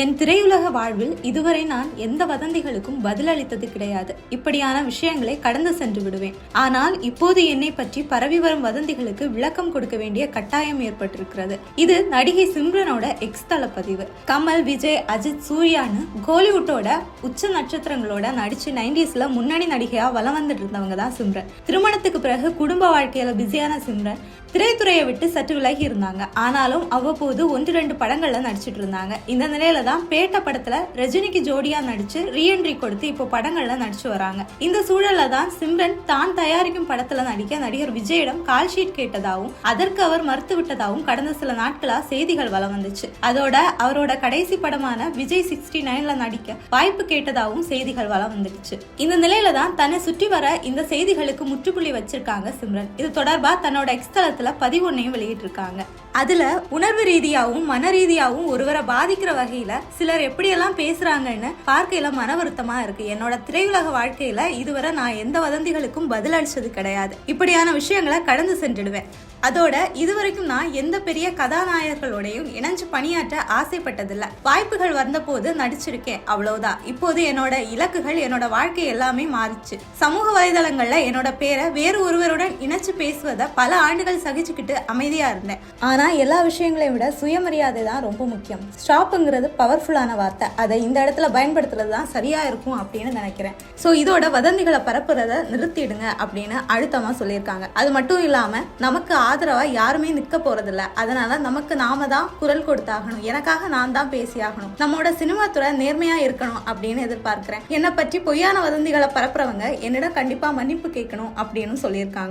என் திரையுலக வாழ்வில் இதுவரை நான் எந்த வதந்திகளுக்கும் பதிலளித்தது கிடையாது. இப்படியான விஷயங்களை கடந்து சென்று விடுவேன். ஆனால் இப்போது என்னை பற்றி பரவி வரும் வதந்திகளுக்கு விளக்கம் கொடுக்க வேண்டிய கட்டாயம் ஏற்பட்டிருக்கிறது. இது நடிகை சிம்ரனோட எக்ஸ் தளப்பதிவு. கமல் விஜய் அஜித் சூர்யான்னு கோலிவுட்டோட உச்ச நட்சத்திரங்களோட நடிச்சு நைன்டிஸ்ல முன்னணி நடிகையா வலம் வந்துட்டு இருந்தவங்க தான் சிம்ரன். திருமணத்துக்கு பிறகு குடும்ப வாழ்க்கையில பிஸியான சிம்ரன். திரைத்துறையை விட்டு சற்று விலகி இருந்தாங்க. ஆனாலும் அவ்வப்போது ஒன்று ரெண்டு படங்கள்ல நடிச்சிட்டு இருந்தாங்க. இந்த நிலையில தான் பேட்ட படத்துல ரஜினிக்கு ஜோடியா நடிச்சு ரீஎன்ட்ரி கொடுத்து இப்போ படங்கள்ல நடிச்சு வராங்க. இந்த சூழல்ல தான் சிம்ரன் தான் தயாரிக்கும் படத்துல நடிக்க நடிகர் விஜயிடம் கால் ஷீட் கேட்டதாகவும் அதற்கு அவர் மறுத்து விட்டதாகவும் கடந்த சில நாட்களா செய்திகள் வலம் வந்துச்சு. அதோட அவரோட கடைசி படமான விஜய் சிக்ஸ்டி நைன்ல நடிக்க வாய்ப்பு கேட்டதாகவும் செய்திகள் வலம் வந்துடுச்சு. இந்த நிலையில தான் தன்னை சுற்றி வர இந்த செய்திகளுக்கு முற்றுப்புள்ளி வச்சிருக்காங்க சிம்ரன். இது தொடர்பா தன்னோட எக்ஸ்தலத்துல பதிவு ஒன்றையும் வெளியிட்டிருக்காங்க. அதுல உணர்வு ரீதியாகவும் மன ரீதியாகவும் ஒருவரை பாதிக்கிற வகையில சிலர் எப்படியெல்லாம் பேசுறாங்கன்னு பார்க்கையில மன வருத்தமா இருக்கு. என்னோட திரையுலக வாழ்க்கையில இதுவரை நான் எந்த வதந்திகளுக்கும் பதில் அளிச்சது கிடையாது. இப்படியான விஷயங்களை கடந்து சென்றுடுவேன். அதோட இதுவரைக்கும் நான் எந்த பெரிய கதாநாயகர்களோடையும் இணைஞ்சு பணியாற்ற ஆசைப்பட்டதில்ல. வாய்ப்புகள் வந்தபோது நடிச்சிருக்கேன் அவ்வளவுதான். இப்போது என்னோட இலக்குகள் என்னோட வாழ்க்கை எல்லாமே மாறிச்சு. சமூக வலைதளங்கள்ல என்னோட பேரை வேறு ஒருவருடன் இணைச்சு பேசுவதை பல ஆண்டுகள் சகிச்சுக்கிட்டு அமைதியா இருந்தேன். ஆனா எல்லா விஷயங்களையும் விட சுயமரியாதை தான் ரொம்ப முக்கியம். ஸ்டாப்புங்கிறது பவர்ஃபுல்லான வார்த்தை. அதை இந்த இடத்துல பயன்படுத்துறது தான் சரியா இருக்கும் அப்படின்னு நினைக்கிறேன். ஸோ இதோட வதந்திகளை பரப்புறத நிறுத்திடுங்க அப்படின்னு அழுத்தமாக சொல்லியிருக்காங்க. அது மட்டும் இல்லாமல் நமக்கு ஆதரவாக யாருமே நிற்க போறதில்ல. அதனால நமக்கு நாம தான் குரல் கொடுத்தாகணும். எனக்காக நான் தான் பேசியாகணும் நம்மளோட சினிமா துறை நேர்மையா இருக்கணும் அப்படின்னு எதிர்பார்க்கிறேன். என்னை பற்றி பொய்யான வதந்திகளை பரப்புறவங்க என்னிடம் கண்டிப்பாக மன்னிப்பு கேட்கணும் அப்படின்னு சொல்லியிருக்காங்க.